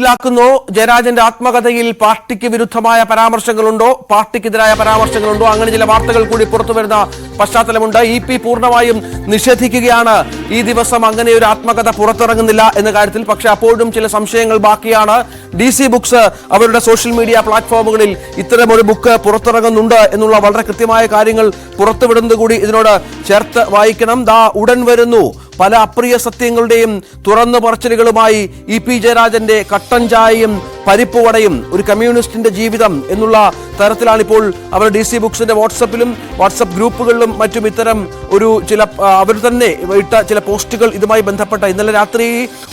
വെട്ടിലാക്കുന്നു ജയരാജന്റെ ആത്മകഥയിൽ പാർട്ടിക്ക് വിരുദ്ധമായ പരാമർശങ്ങളുണ്ടോ? പാർട്ടിക്കെതിരായ പരാമർശങ്ങളുണ്ടോ? അങ്ങനെ ചില വാർത്തകൾ കൂടി പുറത്തു വരുന്ന പശ്ചാത്തലമുണ്ട്. ഇ പി പൂർണമായും നിഷേധിക്കുകയാണ്. ഈ ദിവസം അങ്ങനെ ഒരു ആത്മകഥ പുറത്തിറങ്ങുന്നില്ല എന്ന കാര്യത്തിൽ പക്ഷെ അപ്പോഴും ചില സംശയങ്ങൾ ബാക്കിയാണ്. ഡി സി ബുക്സ് അവരുടെ സോഷ്യൽ മീഡിയ പ്ലാറ്റ്ഫോമുകളിൽ ഇത്തരമൊരു ബുക്ക് പുറത്തിറങ്ങുന്നുണ്ട് എന്നുള്ള വളരെ കൃത്യമായ കാര്യങ്ങൾ പുറത്തുവിടുന്നത് കൂടി ഇതിനോട് ചേർത്ത് വായിക്കണം. ദാ ഉടൻ വരുന്നു. പല അപ്രിയ സത്യങ്ങളുടെയും തുറന്നു പറച്ചിലുകളുമായി ഇ പി ജയരാജന്റെ കട്ടൻ ചായയും പരിപ്പുവടയും ഒരു കമ്മ്യൂണിസ്റ്റിന്റെ ജീവിതം എന്നുള്ള തരത്തിലാണ് ഇപ്പോൾ അവർ ഡി സി ബുക്സിന്റെ വാട്സപ്പിലും വാട്സപ്പ് ഗ്രൂപ്പുകളിലും മറ്റും ഇത്തരം ഒരു ചില അവർ തന്നെ ഇട്ട ചില പോസ്റ്റുകൾ ഇതുമായി ബന്ധപ്പെട്ട ഇന്നലെ രാത്രി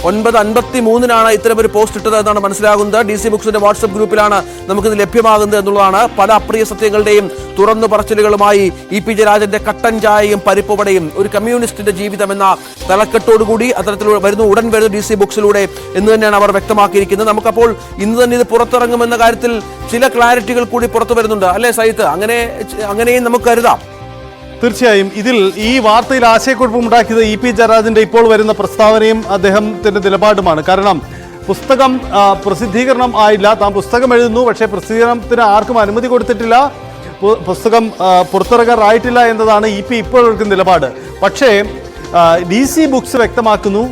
ഒൻപത് അൻപത്തി മൂന്നിനാണ് ഇത്തരം ഒരു പോസ്റ്റ് ഇട്ടത് എന്നാണ് മനസ്സിലാകുന്നത്. ഡി സി ബുക്സിന്റെ വാട്സപ്പ് ഗ്രൂപ്പിലാണ് നമുക്കിത് ലഭ്യമാകുന്നത് എന്നുള്ളതാണ്. പല അപ്രിയ സത്യങ്ങളുടെയും തുറന്നു പറച്ചിലുകളുമായി ഇ പി ജയരാജന്റെ കട്ടൻ ചായയും പരിപ്പുവടയും ഒരു കമ്മ്യൂണിസ്റ്റിന്റെ ജീവിതം എന്ന തലക്കെട്ടോടുകൂടി അത്തരത്തിൽ വരുന്നു ഉടൻ വരുന്നു ഡി സി ബുക്സിലൂടെ എന്ന് തന്നെയാണ് അവർ വ്യക്തമാക്കിയിരിക്കുന്നത്. നമുക്കപ്പോൾ ഇന്ന് തന്നെ ഇത് പുറത്തിറങ്ങുമെന്ന കാര്യത്തിൽ ചില ക്ലാരിറ്റികൾ കൂടി പുറത്തു വരുന്നുണ്ട്. അല്ലേ സൈത്ത് അങ്ങനെ അങ്ങനെയും നമുക്ക് കരുതാം. തീർച്ചയായും ഇതിൽ ഈ വാർത്തയിൽ ആശയക്കുഴപ്പം ഉണ്ടാക്കിയത് ഇ പി ജയരാജന്റെ ഇപ്പോൾ വരുന്ന പ്രസ്താവനയും അദ്ദേഹത്തിന്റെ നിലപാടുമാണ്. കാരണം പുസ്തകം പ്രസിദ്ധീകരണം ആയില്ല. താൻ പുസ്തകം എഴുതുന്നു. പക്ഷേ പ്രസിദ്ധീകരണത്തിന് ആർക്കും അനുമതി കൊടുത്തിട്ടില്ല. പുസ്തകം പുറത്തിറങ്ങാറായിട്ടില്ല എന്നതാണ് ഇ പി ഇപ്പോൾ നിലപാട്. പക്ഷേ ഡി സി ബുക്സ് വ്യക്തമാക്കുന്നു.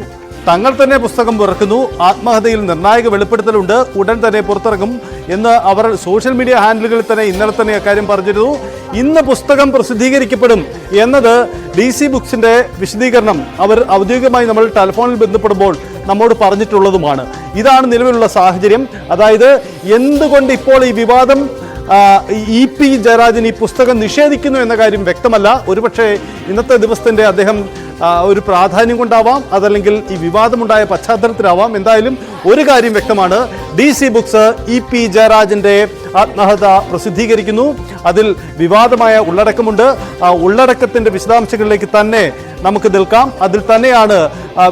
തങ്ങൾ തന്നെ പുസ്തകം പുറക്കുന്നു ആത്മഹത്യയിൽ നിർണായക വെളിപ്പെടുത്തലുണ്ട്. ഉടൻ തന്നെ പുറത്തിറങ്ങും എന്ന് അവർ സോഷ്യൽ മീഡിയ ഹാൻഡിലുകളിൽ തന്നെ ഇന്നലെ തന്നെ അക്കാര്യം പറഞ്ഞിരുന്നു. ഇന്ന് പുസ്തകം പ്രസിദ്ധീകരിക്കപ്പെടും എന്നത് ഡി സി ബുക്സിന്റെ വിശദീകരണം. അവർ ഔദ്യോഗികമായി നമ്മൾ ടെലിഫോണിൽ ബന്ധപ്പെടുമ്പോൾ നമ്മോട് പറഞ്ഞിട്ടുള്ളതുമാണ്. ഇതാണ് നിലവിലുള്ള സാഹചര്യം. അതായത് എന്തുകൊണ്ട് ഇപ്പോൾ ഈ വിവാദം ഇ പി ജയരാജൻ ഈ പുസ്തകം നിഷേധിക്കുന്നു എന്ന കാര്യം വ്യക്തമല്ല. ഒരുപക്ഷെ ഇന്നത്തെ ദിവസത്തിന്റെ അദ്ദേഹം ഒരു പ്രാധാന്യം കൊണ്ടാവാം അതല്ലെങ്കിൽ ഈ വിവാദമുണ്ടായ പശ്ചാത്തലത്തിലാവാം. എന്തായാലും ഒരു കാര്യം വ്യക്തമാണ്. D C books E P ജയരാജന്റെ ആത്മഹത പ്രസിദ്ധീകരിക്കുന്നു. അതിൽ വിവാദമായ ഉള്ളടക്കമുണ്ട്. ആ ഉള്ളടക്കത്തിന്റെ വിശദാംശങ്ങളിലേക്ക് തന്നെ നമുക്ക് നിൽക്കാം. അതിൽ തന്നെയാണ്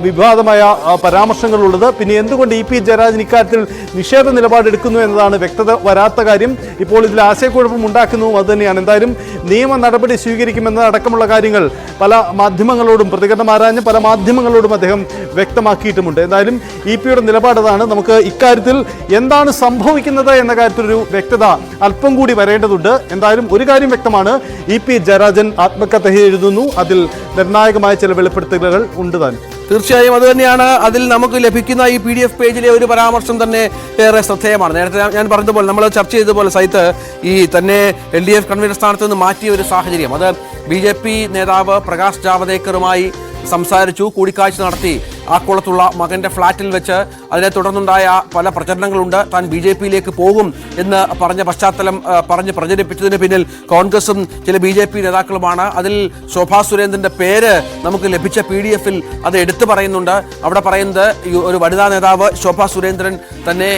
വിവാദമായ പരാമർശങ്ങളുള്ളത്. പിന്നെ എന്തുകൊണ്ട് ഇ പി ജയരാജൻ ഇക്കാര്യത്തിൽ നിഷേധ നിലപാടെടുക്കുന്നു എന്നതാണ് വ്യക്തത വരാത്ത കാര്യം. ഇപ്പോൾ ഇതിൽ ആശയക്കുഴപ്പം ഉണ്ടാക്കുന്നു. അതുതന്നെയാണ് എന്തായാലും നിയമ നടപടി സ്വീകരിക്കുമെന്ന അടക്കമുള്ള കാര്യങ്ങൾ പല മാധ്യമങ്ങളോടും പ്രതികരണം ആരാഞ്ഞ് പല മാധ്യമങ്ങളോടും അദ്ദേഹം വ്യക്തമാക്കിയിട്ടുമുണ്ട്. എന്തായാലും ഇ പിയുടെ നിലപാടതാണ് നമുക്ക് ഇക്കാര്യത്തിൽ എന്താണ് സംഭവിക്കുന്നത് എന്ന കാര്യത്തിലൊരു വ്യക്തത അല്പം കൂടി വരേണ്ടതുണ്ട്. എന്തായാലും ഒരു കാര്യം വ്യക്തമാണ്. ഇ പി ജയരാജൻ ആത്മകഥ എഴുതുന്നു അതിൽ നിർണായകമായ ചില വെളിപ്പെടുത്തലുകൾ ഉണ്ട് താൻ. തീർച്ചയായും അത് തന്നെയാണ്. അതിൽ നമുക്ക് ലഭിക്കുന്ന ഈ പി ഡി എഫ് പേജിലെ ഒരു പരാമർശം തന്നെ ഏറെ ശ്രദ്ധേയമാണ്. നേരത്തെ ഞാൻ- പറഞ്ഞതുപോലെ നമ്മൾ ചർച്ച ചെയ്തതുപോലെ സൈത്ത് ഈ തന്നെ എൽ ഡി എഫ് കൺവീനർ സ്ഥാനത്ത് നിന്ന് മാറ്റിയ ഒരു സാഹചര്യം. അത് ബി ജെ പി നേതാവ് പ്രകാശ് ജാവദേക്കറുമായി സംസാരിച്ചു കൂടിക്കാഴ്ച നടത്തി. ആക്കുളത്തുള്ള മകന്റെ ഫ്ളാറ്റിൽ വെച്ച് അതിനെ തുടർന്നുണ്ടായ പല പ്രചരണങ്ങളുണ്ട്. താൻ ബി ജെ പിയിലേക്ക് പോകും എന്ന് പറഞ്ഞ പശ്ചാത്തലം ആ, പറഞ്ഞ് പ്രചരിപ്പിച്ചതിന് പിന്നിൽ കോൺഗ്രസും ചില ബി ജെ പി നേതാക്കളുമാണ്. അതിൽ ശോഭാ സുരേന്ദ്രന്റെ പേര് നമുക്ക് ലഭിച്ച പി ഡി എഫിൽ അത് എടുത്തു പറയുന്നുണ്ട്. അവിടെ പറയുന്നത് ഒരു വനിതാ നേതാവ് ശോഭാ സുരേന്ദ്രൻ തന്നെ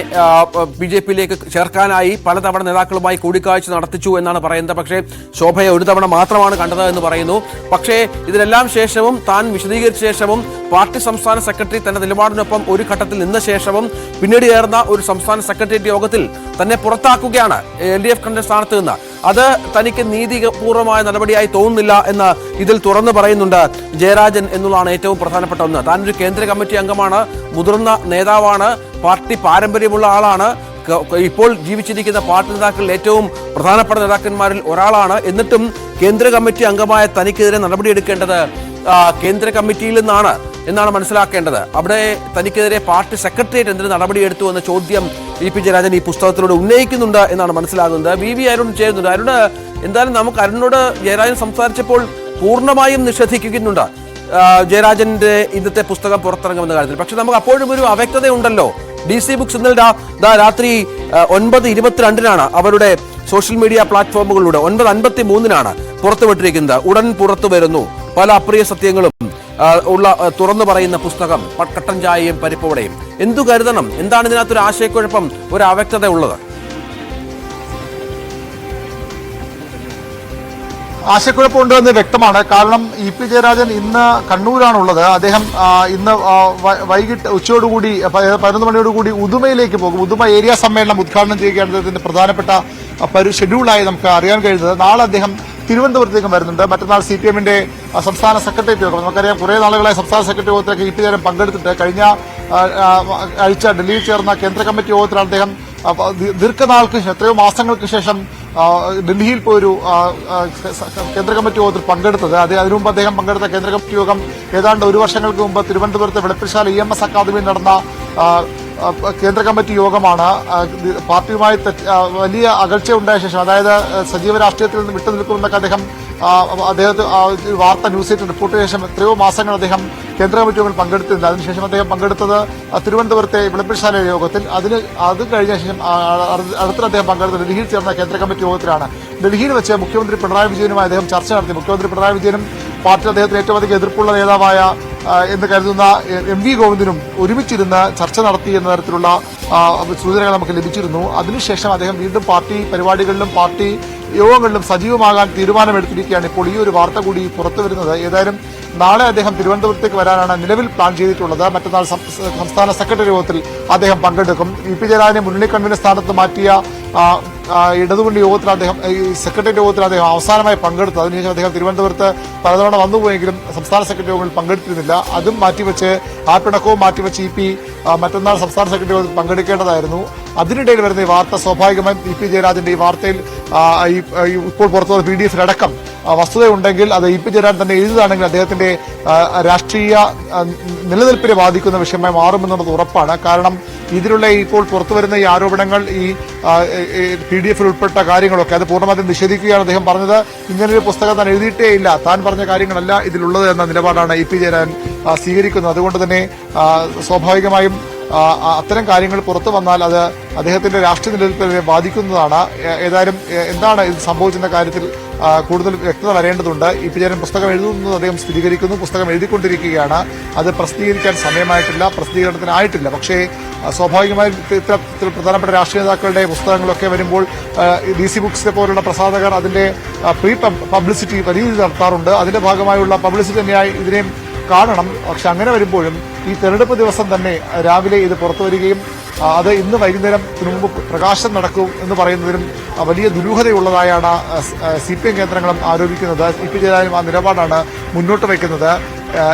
ബി ജെ പിയിലേക്ക് ചേർക്കാനായി പലതവണ നേതാക്കളുമായി കൂടിക്കാഴ്ച നടത്തിച്ചു എന്നാണ് പറയുന്നത്. പക്ഷേ ശോഭയെ ഒരു തവണ മാത്രമാണ് കണ്ടത് എന്ന് പറയുന്നു. പക്ഷേ ഇതിനെല്ലാം ശേഷവും താൻ വിശദീകരിച്ച ശേഷവും പാർട്ടി സംസ്ഥാന സെക്രട്ടറി തന്റെ നിലപാടിനൊപ്പം ഒരു ഘട്ടത്തിൽ നിന്ന ശേഷവും പിന്നീട് ചേർന്ന ഒരു സംസ്ഥാന സെക്രട്ടേറിയറ്റ് യോഗത്തിൽ തന്നെ പുറത്താക്കുകയാണ് എൽ ഡി എഫ് കണ്ട സ്ഥാനത്ത് നിന്ന്. അത് തനിക്ക് നീതിപൂർവമായ നടപടിയായി തോന്നുന്നില്ല എന്ന് ഇതിൽ തുറന്നു പറയുന്നുണ്ട് ജയരാജൻ എന്നുള്ളതാണ് ഏറ്റവും പ്രധാനപ്പെട്ട ഒന്ന്. താൻ ഒരു കേന്ദ്ര കമ്മിറ്റി അംഗമാണ് മുതിർന്ന നേതാവാണ് പാർട്ടി പാരമ്പര്യമുള്ള ആളാണ് ഇപ്പോൾ ജീവിച്ചിരിക്കുന്ന പാർട്ടി നേതാക്കളിൽ ഏറ്റവും പ്രധാനപ്പെട്ട നേതാക്കന്മാരിൽ ഒരാളാണ്. എന്നിട്ടും കേന്ദ്ര കമ്മിറ്റി അംഗമായ തനിക്കെതിരെ നടപടിയെടുക്കേണ്ടത് കേന്ദ്ര കമ്മിറ്റിയിൽ നിന്നാണ്. എന്നാണ് മനസ്സിലാക്കേണ്ടത്. അവിടെ തനിക്കെതിരെ പാർട്ടി സെക്രട്ടേറിയറ്റ് എന്തിന് നടപടിയെടുത്തു എന്ന ചോദ്യം ഇ പി ജയരാജൻ ഈ പുസ്തകത്തിലൂടെ ഉന്നയിക്കുന്നുണ്ട് എന്നാണ് മനസ്സിലാകുന്നത്. വി വി അരുൺ ചേരുന്നുണ്ട് അരുണ് എന്തായാലും നമുക്ക് അരുണിനോട് ജയരാജൻ സംസാരിച്ചപ്പോൾ പൂർണമായും നിഷേധിക്കുന്നുണ്ട്. ജയരാജന്റെ ഇന്നത്തെ പുസ്തകം പുറത്തിറങ്ങുമെന്ന കാര്യത്തിൽ. പക്ഷെ നമുക്ക് അപ്പോഴും ഒരു അവ്യക്തത ഉണ്ടല്ലോ. ഡി സി ബുക്സ് ഇന്നലെ രാത്രി ഒൻപത് ഇരുപത്തിരണ്ടിനാണ് അവരുടെ സോഷ്യൽ മീഡിയ പ്ലാറ്റ്ഫോമുകളിലൂടെ ഒൻപത് അൻപത്തി മൂന്നിനാണ് പുറത്തുവിട്ടിരിക്കുന്നത്. ഉടൻ പുറത്തു വരുന്നു. പല അപ്രിയ സത്യങ്ങളും ഉള്ള തുറന്നു പറയുന്ന പുസ്തകം കട്ടൻ ചായയും പരിപ്പുവടയും. എന്തു കരുതണം? എന്താണ് ഇതിനകത്തൊരു ആശയക്കുഴപ്പം ഒരു അവ്യക്തത ഉള്ളത്? ആശയക്കുഴപ്പമുണ്ട് എന്ന് വ്യക്തമാണ്. കാരണം ഇ പി ജയരാജൻ ഇന്ന് കണ്ണൂരാണുള്ളത്. അദ്ദേഹം ഇന്ന് വൈകിട്ട് ഉച്ചയോടുകൂടി പതിനൊന്ന് മണിയോടുകൂടി ഉദുമയിലേക്ക് പോകും. ഉദുമ ഏരിയ സമ്മേളനം ഉദ്ഘാടനം ചെയ്യുകയാണ് അദ്ദേഹത്തിന്റെ പ്രധാനപ്പെട്ട ഷെഡ്യൂളായി നമുക്ക് അറിയാൻ കഴിയുന്നത്. നാളെ അദ്ദേഹം തിരുവനന്തപുരത്തേക്കും വരുന്നുണ്ട്. മറ്റന്നാൾ സി പി എമ്മിന്റെ സംസ്ഥാന സെക്രട്ടേറിയറ്റ് യോഗം നമുക്കറിയാം കുറേ നാളുകളായി സംസ്ഥാന സെക്രട്ടറി യോഗത്തിലൊക്കെ ഇ പി പങ്കെടുത്തിട്ട് കഴിഞ്ഞ ആഴ്ച ഡൽഹിയിൽ ചേർന്ന കേന്ദ്ര കമ്മിറ്റി യോഗത്തിൽ അദ്ദേഹം ദീർഘനാൾക്ക് എത്രയോ മാസങ്ങൾക്ക് ശേഷം ഡൽഹിയിൽ പോയി ഒരു ആ, ആ, സ- കേന്ദ്ര കമ്മിറ്റി യോഗത്തിൽ പങ്കെടുത്തത്. അത് അതിനു മുമ്പ് അദ്ദേഹം പങ്കെടുത്ത കേന്ദ്ര കമ്മിറ്റി യോഗം ഏതാണ്ട് ഒരു വർഷങ്ങൾക്ക് മുമ്പ് തിരുവനന്തപുരത്തെ വെളുപ്പിശാല ഇ എം എസ് അക്കാദമിയിൽ നടന്ന കേന്ദ്ര കമ്മിറ്റി യോഗമാണ്. പാർട്ടിയുമായി വലിയ അകൽച്ച ഉണ്ടായ ശേഷം അതായത് സജീവ രാഷ്ട്രീയത്തിൽ നിന്ന് വിട്ടുനിൽക്കുമെന്നൊക്കെ അദ്ദേഹം അദ്ദേഹത്തെ വാർത്ത ന്യൂസ് എയ്റ്റ് റിപ്പോർട്ട് ശേഷം എത്രയോ മാസങ്ങൾ അദ്ദേഹം കേന്ദ്ര കമ്മിറ്റി യോഗത്തിൽ പങ്കെടുത്തിരുന്നത് അതിനുശേഷം അദ്ദേഹം പങ്കെടുത്തത് തിരുവനന്തപുരത്തെ വിളപ്പിശാല യോഗത്തിൽ. അതിന് അത് കഴിഞ്ഞ ശേഷം അടുത്ത- അദ്ദേഹം പങ്കെടുത്തത് ഡൽഹിയിൽ ചേർന്ന കേന്ദ്ര കമ്മിറ്റി യോഗത്തിലാണ്. ഡൽഹിയിൽ വെച്ച് മുഖ്യമന്ത്രി പിണറായി വിജയനുമായി അദ്ദേഹം ചർച്ച നടത്തി. മുഖ്യമന്ത്രി പിണറായി വിജയനും പാർട്ടി അദ്ദേഹത്തിന് ഏറ്റവും അധികം എതിർപ്പുള്ള നേതാവായ എന്ന് കരുതുന്ന എം വി ഗോവിന്ദനും ഒരുമിച്ചിരുന്ന് ചർച്ച നടത്തി എന്ന തരത്തിലുള്ള സൂചനകൾ നമുക്ക് ലഭിച്ചിരുന്നു. അതിനുശേഷം അദ്ദേഹം വീണ്ടും പാർട്ടി പരിപാടികളിലും പാർട്ടി യോഗങ്ങളിലും സജീവമാകാൻ തീരുമാനമെടുത്തിരിക്കുകയാണ്. ഇപ്പോൾ ഈ ഒരു വാർത്ത കൂടി പുറത്തു വരുന്നത്. ഏതായാലും നാളെ അദ്ദേഹം തിരുവനന്തപുരത്തേക്ക് വരാനാണ് നിലവിൽ പ്ലാൻ ചെയ്തിട്ടുള്ളത്. മറ്റന്നാൾ സംസ്ഥാന സെക്രട്ടറി യോഗത്തിൽ അദ്ദേഹം പങ്കെടുക്കും. വി പി ജയരാജനെ മുന്നണി കൺവീനർ സ്ഥാനത്ത് മാറ്റിയ ഇടതുമുന്നണി യോഗത്തിൽ അദ്ദേഹം ഈ സെക്രട്ടേറിയറ്റ് യോഗത്തിൽ അദ്ദേഹം അവസാനമായി പങ്കെടുത്തു. അതിനുശേഷം അദ്ദേഹം തിരുവനന്തപുരത്ത് പലതവണ വന്നുപോയെങ്കിലും സംസ്ഥാന സെക്രട്ടറി യോഗങ്ങളിൽ പങ്കെടുത്തിരുന്നില്ല. അതും മാറ്റിവെച്ച് ആ പിണക്കവും മാറ്റിവെച്ച് ഇ പി മറ്റന്നാൾ സംസ്ഥാന സെക്രട്ടറി യോഗത്തിൽ പങ്കെടുക്കേണ്ടതായിരുന്നു. അതിനിടയിൽ വരുന്ന ഈ വാർത്ത സ്വാഭാവികമായും ഇ പി ജയരാജന്റെ ഈ വാർത്തയിൽ ഇപ്പോൾ പുറത്തുള്ള പി ഡി എഫിലടക്കം വസ്തുതയുണ്ടെങ്കിൽ അത് ഇ പി ജയരാജൻ തന്നെ എഴുതുകയാണെങ്കിൽ അദ്ദേഹത്തിന്റെ രാഷ്ട്രീയ നിലനിൽപ്പിനെ ബാധിക്കുന്ന വിഷയമായി മാറുമെന്നുള്ളത് ഉറപ്പാണ്. കാരണം ഇതിലുള്ള ഇപ്പോൾ പുറത്തു വരുന്ന ഈ ആരോപണങ്ങൾ ഈ പി ഡി എഫിൽ ഉൾപ്പെട്ട കാര്യങ്ങളൊക്കെ അത് പൂർണമായും നിഷേധിക്കുകയാണ് അദ്ദേഹം പറഞ്ഞത്. ഇങ്ങനൊരു പുസ്തകം താൻ എഴുതിയിട്ടേ ഇല്ല. താൻ പറഞ്ഞ കാര്യങ്ങളല്ല ഇതിലുള്ളത് എന്ന നിലപാടാണ് ഇ പി ജയരാജൻ സ്വീകരിക്കുന്നത്. അതുകൊണ്ട് തന്നെ സ്വാഭാവികമായും അത്തരം കാര്യങ്ങൾ പുറത്തു വന്നാൽ അത് അദ്ദേഹത്തിന്റെ രാഷ്ട്രീയ നിലനിൽപ്പിനെ ബാധിക്കുന്നതാണ്. ഏതായാലും എന്താണ് ഇത് സംഭവിച്ചെന്ന കാര്യത്തിൽ കൂടുതൽ വ്യക്തത വരേണ്ടതുണ്ട്. ഈ പി ജയൻ പുസ്തകം എഴുതുന്നത് അദ്ദേഹം സ്ഥിരീകരിക്കുന്നു. പുസ്തകം എഴുതിക്കൊണ്ടിരിക്കുകയാണ്. അത് പ്രസിദ്ധീകരിക്കാൻ സമയമായിട്ടില്ല പ്രസിദ്ധീകരണത്തിനായിട്ടില്ല. പക്ഷേ സ്വാഭാവികമായും ഇത്ത- ഇത്തരത്തിൽ പ്രധാനപ്പെട്ട രാഷ്ട്രീയ നേതാക്കളുടെ പുസ്തകങ്ങളൊക്കെ വരുമ്പോൾ ഡി സി ബുക്സിനെ പോലുള്ള പ്രസാധകർ അതിന്റെ പ്രീ പബ്ലിസിറ്റി വലിയ നടത്താറുണ്ട്. അതിന്റെ ഭാഗമായുള്ള പബ്ലിസിറ്റി തന്നെയായി ഇതിനെയും കാണണം. പക്ഷെ അങ്ങനെ വരുമ്പോഴും ഈ തെരഞ്ഞെടുപ്പ് ദിവസം തന്നെ രാവിലെ ഇത് പുറത്തു വരികയും അത് ഇന്ന് വൈകുന്നേരത്തിന് മുമ്പ് പ്രകാശം നടക്കും എന്ന് പറയുന്നതിനും വലിയ ദുരൂഹതയുള്ളതായാണ് സി പി എം കേന്ദ്രങ്ങളും ആരോപിക്കുന്നത്. സി പി ജയരാജനും ആ നിലപാടാണ് മുന്നോട്ട് വയ്ക്കുന്നത്.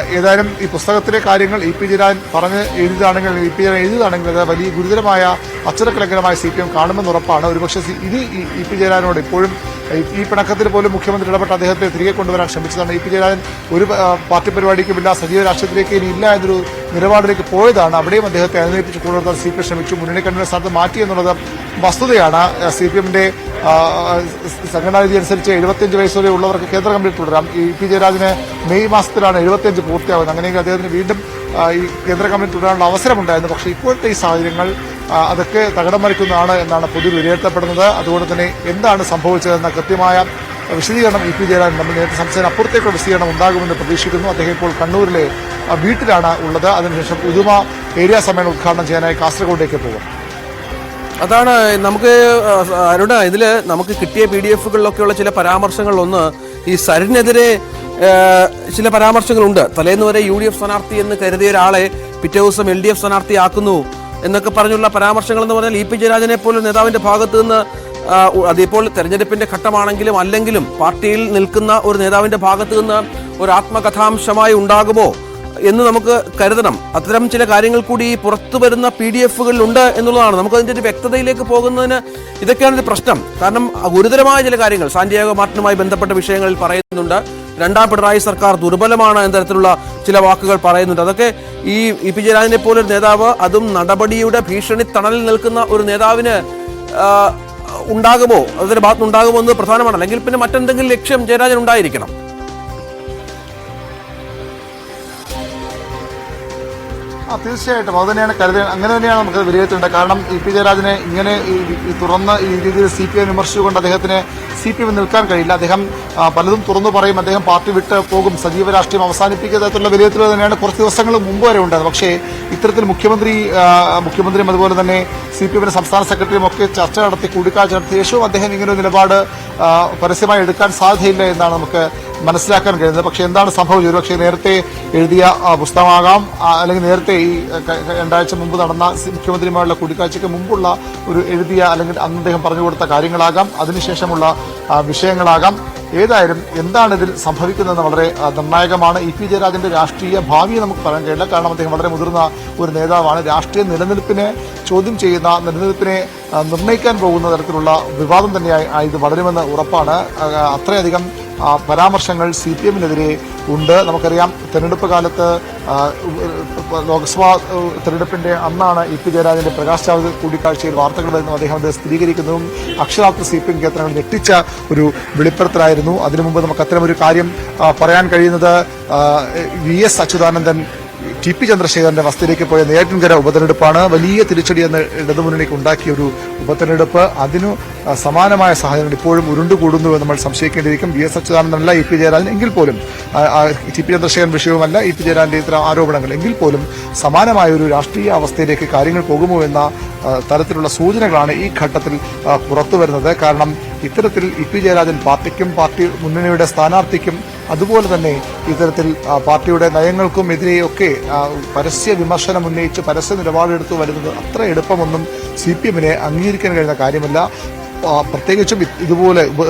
ഏതായാലും ഈ പുസ്തകത്തിലെ കാര്യങ്ങൾ ഇ പി ജിരാൻ പറഞ്ഞ് എഴുതുകയാണെങ്കിൽ ഇ പി ജയരാജൻ എഴുതുകയാണെങ്കിൽ അത് വലിയ ഗുരുതരമായ അച്ചടക്കലംഘനമായ സി പി എം കാണുമെന്ന് ഉറപ്പാണ്. ഒരുപക്ഷെ ഇത് ഇ പി ജയരാജനോട് ഇപ്പോഴും ഈ- പിണക്കത്തിൽ പോലും മുഖ്യമന്ത്രി ഇടപെട്ട് അദ്ദേഹത്തെ തിരികെ കൊണ്ടുവരാൻ ശ്രമിച്ചതാണ്. ഇ പി ജയരാജൻ ഒരു പാർട്ടി പരിപാടിക്കുമില്ല സജീവ രാഷ്ട്രീയത്തിലേക്ക് ഇനി ഇല്ല എന്നൊരു നിലപാടിലേക്ക് പോയതാണ്. അവിടെയും അദ്ദേഹത്തെ അനുനയിപ്പിച്ച് കൂടുതൽ സി പി ശ്രമിച്ചു. മുന്നണി കണ്ണിന്റെ സ്ഥാനത്ത് മാറ്റി എന്നുള്ളത് വസ്തുതയാണ്. സി പി എമ്മിന്റെ സംഘടനാവിധി അനുസരിച്ച് എഴുപത്തിയഞ്ച് വയസ്സ് വരെ ഉള്ളവർക്ക് കേന്ദ്ര കമ്മിറ്റി തുടരാം. ഈ പി ജയരാജന് മെയ് മാസത്തിലാണ് എഴുപത്തിയഞ്ച് പൂർത്തിയാവുന്നത് അങ്ങനെയെങ്കിൽ അദ്ദേഹത്തിന് വീണ്ടും ഈ കേന്ദ്ര കമ്മിറ്റി തുടരാനുള്ള അവസരമുണ്ടായിരുന്നു. പക്ഷേ ഇപ്പോഴത്തെ ഈ സാഹചര്യങ്ങൾ അതൊക്കെ തകിടം മറിക്കുന്നതാണ് എന്നാണ് പൊതുവിൽ വിലയിരുത്തപ്പെടുന്നത്. അതുകൊണ്ട് തന്നെ എന്താണ് സംഭവിച്ചതെന്ന കൃത്യമായ വിശദീകരണം ഇ പി ജയരാജൻ നമ്മൾ നേരത്തെ സംസ്ഥാനം അപ്പുറത്തേക്കുള്ള വിശദീകരണം ഉണ്ടാകുമെന്ന് പ്രതീക്ഷിക്കുന്നു. അദ്ദേഹം ഇപ്പോൾ കണ്ണൂരിലെ വീട്ടിലാണ് ഉള്ളത്. അതിനുശേഷം ഉദുമ ഏരിയ സമ്മേളനം ഉദ്ഘാടനം ചെയ്യാനായി കാസർഗോഡേക്ക് പോകും. അതാണ് നമുക്ക് അരുണ ഇതിൽ നമുക്ക് കിട്ടിയ പി ഡി എഫുകളിലൊക്കെയുള്ള ചില പരാമർശങ്ങളിലൊന്ന് ഈ സരിനെതിരെ ചില പരാമർശങ്ങളുണ്ട്. തലേന്ന് വരെ യു ഡി എഫ് സ്ഥാനാർത്ഥി എന്ന് കരുതിയ ഒരാളെ പിറ്റേ ദിവസം എൽ ഡി എഫ് സ്ഥാനാർത്ഥി ആക്കുന്നു എന്നൊക്കെ പറഞ്ഞുള്ള പരാമർശങ്ങൾ എന്ന് പറഞ്ഞാൽ ഇ പി ജയരാജനെ പോലും നേതാവിന്റെ ഭാഗത്തു നിന്ന് അതിപ്പോൾ തെരഞ്ഞെടുപ്പിന്റെ ഘട്ടമാണെങ്കിലും അല്ലെങ്കിലും പാർട്ടിയിൽ നിൽക്കുന്ന ഒരു നേതാവിന്റെ ഭാഗത്തു നിന്ന് ഒരു ആത്മകഥാംശമായി ഉണ്ടാകുമോ? എന്ന് നമുക്ക് കരുതണം. അത്തരം ചില കാര്യങ്ങൾ കൂടി പുറത്തു വരുന്ന പി ഡി എഫുകളിൽ ഉണ്ട് എന്നുള്ളതാണ്. നമുക്ക് അതിന്റെ ഒരു വ്യക്തതയിലേക്ക് പോകുന്നതിന് ഇതൊക്കെയാണ് ഒരു പ്രശ്നം. കാരണം ഗുരുതരമായ ചില കാര്യങ്ങൾ സാന്റിയാഗോ മാർട്ടിനുമായി ബന്ധപ്പെട്ട വിഷയങ്ങളിൽ പറയുന്നുണ്ട്. രണ്ടാം പിണറായി സർക്കാർ ദുർബലമാണ് എന്ന തരത്തിലുള്ള ചില വാക്കുകൾ പറയുന്നുണ്ട്. അതൊക്കെ ഈ ഇ പി ജയരാജനെ പോലൊരു നേതാവ് അതും നടപടിയുടെ ഭീഷണി തണലിൽ നിൽക്കുന്ന ഒരു നേതാവിന് ഉണ്ടാകുമോ? അതിന്റെ ഭാഗത്തുനിന്ന് ഉണ്ടാകുമോ എന്ന് പ്രധാനമാണ്. അല്ലെങ്കിൽ പിന്നെ മറ്റെന്തെങ്കിലും ലക്ഷ്യം ജയരാജൻ ഉണ്ടായിരിക്കണം തീർച്ചയായിട്ടും. അത് തന്നെയാണ് കരുതി അങ്ങനെ തന്നെയാണ് നമുക്ക് വിലയിരുത്തേണ്ടത്. കാരണം ഇ പി ജയരാജനെ ഇങ്ങനെ ഈ തുറന്ന ഈ രീതിയിൽ സി പി ഐ വിമർശിച്ചുകൊണ്ട് അദ്ദേഹത്തിന് സി പി എം നിൽക്കാൻ കഴിയില്ല. അദ്ദേഹം പലതും തുറന്നു പറയും. അദ്ദേഹം പാർട്ടി വിട്ട് പോകും. സജീവ രാഷ്ട്രീയം അവസാനിപ്പിക്കുക തരത്തിലുള്ള വിലയിരുത്തൽ തന്നെയാണ് കുറച്ച് ദിവസങ്ങൾ മുമ്പ് വരെ ഉണ്ടായത്. പക്ഷേ ഇത്തരത്തിൽ മുഖ്യമന്ത്രി മുഖ്യമന്ത്രിയും അതുപോലെ തന്നെ സി പി എമ്മിന്റെ സംസ്ഥാന സെക്രട്ടറിയും ഒക്കെ ചർച്ച നടത്തി കൂടിക്കാഴ്ച നടത്തിയ ശേഷവും അദ്ദേഹം ഇങ്ങനെ ഒരു നിലപാട് പരസ്യമായി എടുക്കാൻ സാധ്യതയില്ല എന്നാണ് നമുക്ക് മനസ്സിലാക്കാൻ കഴിയുന്നത്. പക്ഷേ എന്താണ് സംഭവിച്ചത് ഒരുപക്ഷെ നേരത്തെ എഴുതിയ പുസ്തകമാകാം. അല്ലെങ്കിൽ നേരത്തെ ഈ രണ്ടാഴ്ച മുമ്പ് നടന്ന മുഖ്യമന്ത്രിമാരുടെ കൂടിക്കാഴ്ചയ്ക്ക് മുമ്പുള്ള ഒരു എഴുതിയ അല്ലെങ്കിൽ അന്ന് അദ്ദേഹം പറഞ്ഞു കൊടുത്ത കാര്യങ്ങളാകാം. അതിനുശേഷമുള്ള വിഷയങ്ങളാകാം. ഏതായാലും എന്താണ് ഇതിൽ സംഭവിക്കുന്നതെന്ന് വളരെ നിർണായകമാണ്. ഇ പി ജയരാജന്റെ രാഷ്ട്രീയ ഭാവിയെ നമുക്ക് പറയാൻ കഴിയില്ല. കാരണം അദ്ദേഹം വളരെ മുതിർന്ന ഒരു നേതാവാണ്. രാഷ്ട്രീയ നിലനിൽപ്പിനെ ചോദ്യം ചെയ്യുന്ന നിലനിൽപ്പിനെ നിർണയിക്കാൻ പോകുന്ന തരത്തിലുള്ള വിവാദം തന്നെയായി ഇത് വളരുമെന്ന് ഉറപ്പാണ്. അത്രയധികം പരാമർശങ്ങൾ സി പി എമ്മിനെതിരെ ഉണ്ട്. നമുക്കറിയാം തെരഞ്ഞെടുപ്പ് കാലത്ത് ലോക്സഭാ തെരഞ്ഞെടുപ്പിന്റെ അന്നാണ് ഇ പി ജയരാജന്റെ പ്രകാശ് ജാവദേക്കർ കൂടിക്കാഴ്ചയിൽ വാർത്തകൾ വരുന്നു അദ്ദേഹം അത് സ്ഥിരീകരിക്കുന്നതും അക്ഷരാർത്ഥ സി പി എം കേന്ദ്രങ്ങൾ ഞെട്ടിച്ച ഒരു വെളിപ്പെടുത്തലായിരുന്നു. അതിനു മുമ്പ് നമുക്ക് അത്തരമൊരു കാര്യം പറയാൻ കഴിയുന്നത് V S Achuthanandan T P ചന്ദ്രശേഖരന്റെ വസ്തിയിലേക്ക് പോയ നെയ്യാറ്റിൻകര ഉപതെരഞ്ഞെടുപ്പാണ് വലിയ തിരിച്ചടി എന്ന് ഇടതുമുന്നണിക്ക് ഉണ്ടാക്കിയ ഒരു ഉപതെരഞ്ഞെടുപ്പ്. അതിനു സമാനമായ സാഹചര്യങ്ങൾ ഇപ്പോഴും ഉരുണ്ടുകൂടുന്നു എന്ന് നമ്മൾ സംശയിക്കേണ്ടിയിരിക്കും. വി എസ് അച്യുതാനന്ദനല്ല ഇ പി ജയരാജൻ. എങ്കിൽ പോലും ടി പി ചന്ദ്രശേഖരൻ വിഷയവുമല്ല ഇ പി ജയരാജന്റെ ഇത്തരം ആരോപണങ്ങൾ. എങ്കിൽ പോലും സമാനമായ ഒരു രാഷ്ട്രീയ അവസ്ഥയിലേക്ക് കാര്യങ്ങൾ പോകുമോ എന്ന തരത്തിലുള്ള സൂചനകളാണ് ഈ ഘട്ടത്തിൽ പുറത്തുവരുന്നത്. പുറത്തു വരുന്നത് കാരണം ഇത്തരത്തിൽ ഇ പി ജയരാജൻ പാർട്ടിക്കും പാർട്ടി മുന്നണിയുടെ സ്ഥാനാർത്ഥിക്കും അതുപോലെ തന്നെ ഇത്തരത്തിൽ പാർട്ടിയുടെ നയങ്ങൾക്കും എതിരെയൊക്കെ പരസ്യ വിമർശനം ഉന്നയിച്ച് പരസ്യ നിലപാടെടുത്തു വരുന്നത് അത്ര എളുപ്പമൊന്നും സി പി എമ്മിനെ അംഗീകരിക്കാൻ കഴിയുന്ന കാര്യമല്ല. പ്രത്യേകിച്ചും ഇതുപോലെ ഉപ-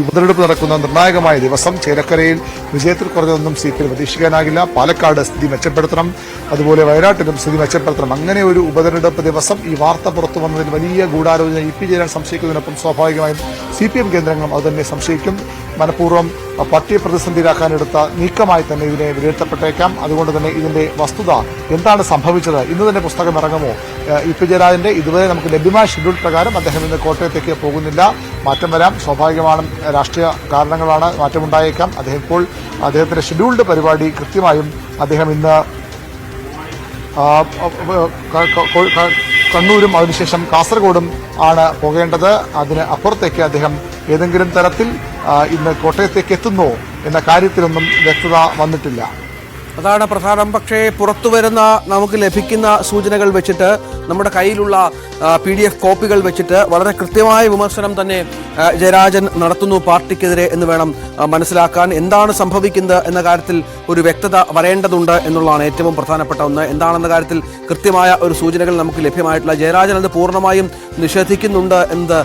ഉപതെരഞ്ഞെടുപ്പ് നടക്കുന്ന നിർണായകമായ ദിവസം ചേലക്കരയിൽ വിജയത്തിൽ കുറഞ്ഞതൊന്നും സി പി പ്രതീക്ഷിക്കാനാകില്ല. പാലക്കാട് സ്ഥിതി മെച്ചപ്പെടുത്തണം. അതുപോലെ വയനാട്ടിലും സ്ഥിതി മെച്ചപ്പെടുത്തണം. അങ്ങനെ ഒരു ഉപതെരഞ്ഞെടുപ്പ് ദിവസം ഈ വാർത്ത പുറത്തു വന്നതിൽ വലിയ ഗൂഢാലോചന ഇ പി ജയരാൻ സംശയിക്കുന്നതിനൊപ്പം സ്വാഭാവികമായും സി പി എം കേന്ദ്രങ്ങളും അതുതന്നെ സംശയിക്കും. മനഃപൂർവം പാർട്ടിയെ പ്രതിസന്ധിയിലാക്കാനെടുത്ത നീക്കമായി തന്നെ ഇതിനെ വിലയിരുത്തപ്പെട്ടേക്കാം. അതുകൊണ്ട് തന്നെ ഇതിന്റെ വസ്തുത എന്താണ് സംഭവിച്ചത്? ഇന്ന് തന്നെ പുസ്തകം ഇറങ്ങുമോ? ഇ പി ജയരാജന്റെ ഇതുവരെ നമുക്ക് ലഭ്യമായ ഷെഡ്യൂൾ പ്രകാരം അദ്ദേഹം ഇന്ന് കോട്ടയത്തേക്ക് പോകുന്നില്ല. മാറ്റം വരാം. സ്വാഭാവികമാണ് രാഷ്ട്രീയ കാരണങ്ങളാണ് മാറ്റമുണ്ടായേക്കാം. അദ്ദേഹം ഇപ്പോൾ അദ്ദേഹത്തിന്റെ ഷെഡ്യൂൾഡ് പരിപാടി കൃത്യമായും അദ്ദേഹം ഇന്ന് കണ്ണൂരും അതിനുശേഷം കാസർഗോഡും ആണ് പോകേണ്ടത്. അതിന് അപ്പുറത്തേക്ക് അദ്ദേഹം ഏതെങ്കിലും തരത്തിൽ ഇന്ന് കോട്ടയത്തേക്ക് എത്തുന്നോ എന്ന കാര്യത്തിലൊന്നും വ്യക്തത വന്നിട്ടില്ല. അതാണ് പ്രധാനം പക്ഷേ പുറത്തു വരുന്ന നമുക്ക് ലഭിക്കുന്ന സൂചനകൾ വെച്ചിട്ട് നമ്മുടെ കയ്യിലുള്ള പി ഡി എഫ് കോപ്പികൾ വെച്ചിട്ട് വളരെ കൃത്യമായ വിമർശനം തന്നെ ജയരാജൻ നടത്തുന്നു പാർട്ടിക്കെതിരെ എന്ന് വേണം മനസ്സിലാക്കാൻ. എന്താണ് സംഭവിക്കുന്നത് എന്ന കാര്യത്തിൽ ഒരു വ്യക്തത വരേണ്ടതുണ്ട് എന്നുള്ളതാണ് ഏറ്റവും പ്രധാനപ്പെട്ട ഒന്ന്. എന്താണെന്ന കാര്യത്തിൽ കൃത്യമായ ഒരു സൂചനകൾ നമുക്ക് ലഭ്യമായിട്ടുള്ള ജയരാജൻ അത് പൂർണമായും നിഷേധിക്കുന്നുണ്ട് എന്നത്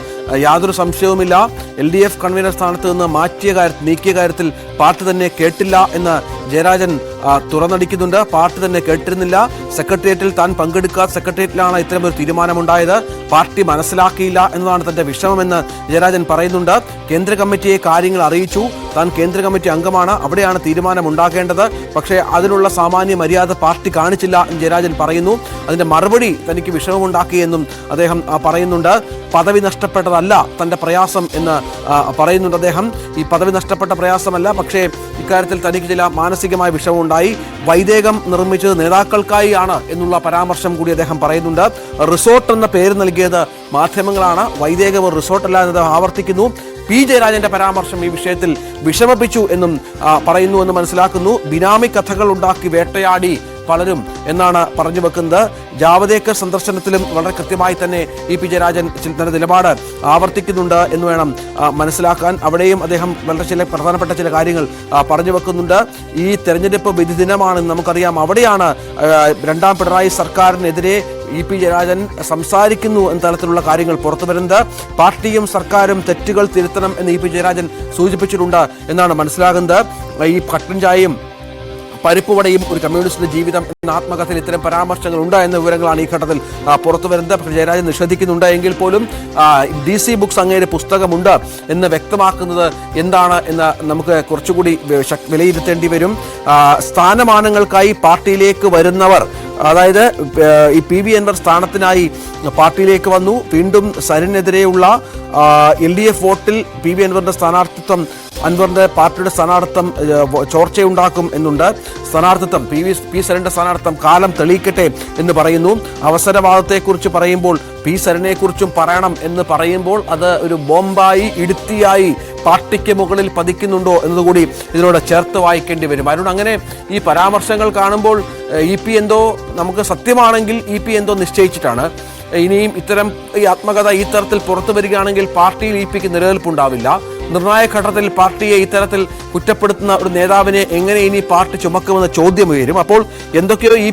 യാതൊരു സംശയവുമില്ല. എൽ ഡി എഫ് കൺവീനർ സ്ഥാനത്ത് നിന്ന് മാറ്റിയ കാര്യത്തിൽ നീക്കിയ കാര്യത്തിൽ പാർട്ടി തന്നെ കേട്ടില്ല എന്ന് ജയരാജൻ തുറന്നടിക്കുന്നുണ്ട്. പാർട്ടി തന്നെ കേട്ടിരുന്നില്ല. സെക്രട്ടേറിയറ്റിൽ താൻ പങ്കെടുക്കാത്ത സെക്രട്ടേറിയറ്റിലാണ് ഇത്തരം ഒരു തീരുമാനമുണ്ടായത്. പാർട്ടി മനസ്സിലാക്കിയില്ല എന്നതാണ് തന്റെ വിഷമമെന്ന് ജയരാജൻ പറയുന്നുണ്ട്. കേന്ദ്ര കമ്മിറ്റിയെ കാര്യങ്ങൾ അറിയിച്ചു. താൻ കേന്ദ്ര കമ്മിറ്റി അംഗമാണ്. അവിടെയാണ് തീരുമാനമുണ്ടാക്കേണ്ടത് പക്ഷേ അതിനുള്ള സാമാന്യ മര്യാദ പാർട്ടി കാണിച്ചില്ല എന്ന് ജയരാജൻ പറയുന്നു. അതിന്റെ മറുപടി തനിക്ക് വിഷമമുണ്ടാക്കിയെന്നും അദ്ദേഹം പറയുന്നുണ്ട്. പദവി നഷ്ടപ്പെട്ടതല്ല തന്റെ പ്രയാസം എന്ന് പറയുന്നുണ്ട് അദ്ദേഹം. ഈ പദവി നഷ്ടപ്പെട്ട പ്രയാസമല്ല പക്ഷേ ഇക്കാര്യത്തിൽ തനിക്ക് ചില മാനസികമായ വിഷമമുണ്ടായി. വൈദേകം നിർമ്മിച്ചത് നേതാക്കൾക്കായി ആണ് എന്നുള്ള പരാമർശം കൂടി അദ്ദേഹം പറയുന്നുണ്ട്. റിസോർട്ട് എന്ന പേര് നൽകിയത് മാധ്യമങ്ങളാണ്. വൈദേകം ഒരു റിസോർട്ടല്ല എന്നത് ആവർത്തിക്കുന്നു. പി ജയരാജന്റെ പരാമർശം ഈ വിഷയത്തിൽ വിഷമിപ്പിച്ചു എന്നും പറയുന്നു എന്ന് മനസ്സിലാക്കുന്നു. ബിനാമി കഥകൾ ഉണ്ടാക്കി വേട്ടയാടി പലരും എന്നാണ് പറഞ്ഞു വെക്കുന്നത്. ജാവദേക്കർ സന്ദർശനത്തിലും വളരെ കൃത്യമായി തന്നെ ഇ പി ജയരാജൻ തന്റെ നിലപാട് ആവർത്തിക്കുന്നുണ്ട് എന്ന് വേണം മനസ്സിലാക്കാൻ. അവിടെയും അദ്ദേഹം വളരെ ചില പ്രധാനപ്പെട്ട ചില കാര്യങ്ങൾ പറഞ്ഞു വെക്കുന്നുണ്ട്. ഈ തെരഞ്ഞെടുപ്പ് വിധി ദിനമാണെന്ന് നമുക്കറിയാം. അവിടെയാണ് രണ്ടാം പിണറായി സർക്കാരിനെതിരെ ഇ പി ജയരാജൻ സംസാരിക്കുന്നു എന്ന തരത്തിലുള്ള കാര്യങ്ങൾ പുറത്തു വരുന്നത്. പാർട്ടിയും സർക്കാരും തെറ്റുകൾ തിരുത്തണം എന്ന് ഇ പി ജയരാജൻ സൂചിപ്പിച്ചിട്ടുണ്ട് എന്നാണ് മനസ്സിലാകുന്നത്. ഈ കട്ടൻ ചായയും പരിപ്പുവടയും ഒരു കമ്മ്യൂണിസ്റ്റിന്റെ ജീവിതം എന്ന ആത്മകഥയിൽ ഇത്തരം പരാമർശങ്ങൾ ഉണ്ട് എന്ന വിവരങ്ങളാണ് ഈ ഘട്ടത്തിൽ പുറത്തു വരുന്നത്. പക്ഷേ ജയരാജൻ നിഷേധിക്കുന്നുണ്ട് എങ്കിൽ പോലും ഡി സി ബുക്സ് അങ്ങേര് പുസ്തകമുണ്ട് എന്ന് വ്യക്തമാക്കുന്നത് എന്താണ് എന്ന് നമുക്ക് കുറച്ചുകൂടി വിലയിരുത്തേണ്ടി വരും. സ്ഥാനമാനങ്ങൾക്കായി പാർട്ടിയിലേക്ക് വരുന്നവർ അതായത് ഈ പി വി അൻവർ സ്ഥാനത്തിനായി പാർട്ടിയിലേക്ക് വന്നു. വീണ്ടും സരിനെതിരെയുള്ള എൽ ഡി എഫ് വോട്ടിൽ പി വി അൻവറിന്റെ സ്ഥാനാർത്ഥിത്വം അൻവറിന്റെ പാർട്ടിയുടെ സ്ഥാനാർത്ഥം ചോർച്ചയുണ്ടാക്കും എന്നുണ്ട്. സ്ഥാനാർത്ഥിത്വം പി വി പി സരന്റെ സ്ഥാനാർത്ഥം കാലം തെളിയിക്കട്ടെ എന്ന് പറയുന്നു. അവസരവാദത്തെക്കുറിച്ച് പറയുമ്പോൾ പി സരനെക്കുറിച്ചും പറയണം എന്ന് പറയുമ്പോൾ അത് ഒരു ബോംബായി ഇടുത്തിയായി പാർട്ടിക്ക് മുകളിൽ പതിക്കുന്നുണ്ടോ എന്നതുകൂടി ഇതിനോട് ചേർത്ത് വായിക്കേണ്ടി വരും. അരുൺ അങ്ങനെ ഈ പരാമർശങ്ങൾ കാണുമ്പോൾ ഇ പി എന്തോ നമുക്ക് സത്യമാണെങ്കിൽ ഇ പി എന്തോ നിശ്ചയിച്ചിട്ടാണ്. ഇനിയും ഇത്തരം ഈ ആത്മകഥ ഈ തരത്തിൽ പുറത്തു വരികയാണെങ്കിൽ പാർട്ടിയിൽ ഇ പിക്ക് നിലനിൽപ്പുണ്ടാവില്ല. നിർണായക ഘട്ടത്തിൽ പാർട്ടിയെ ഇത്തരത്തിൽ കുറ്റപ്പെടുത്തുന്ന ഒരു നേതാവിനെ എങ്ങനെ ഇനി പാർട്ടി ചുമക്കുമെന്ന ചോദ്യം ഉയരും. അപ്പോൾ എന്തൊക്കെയോ ഈ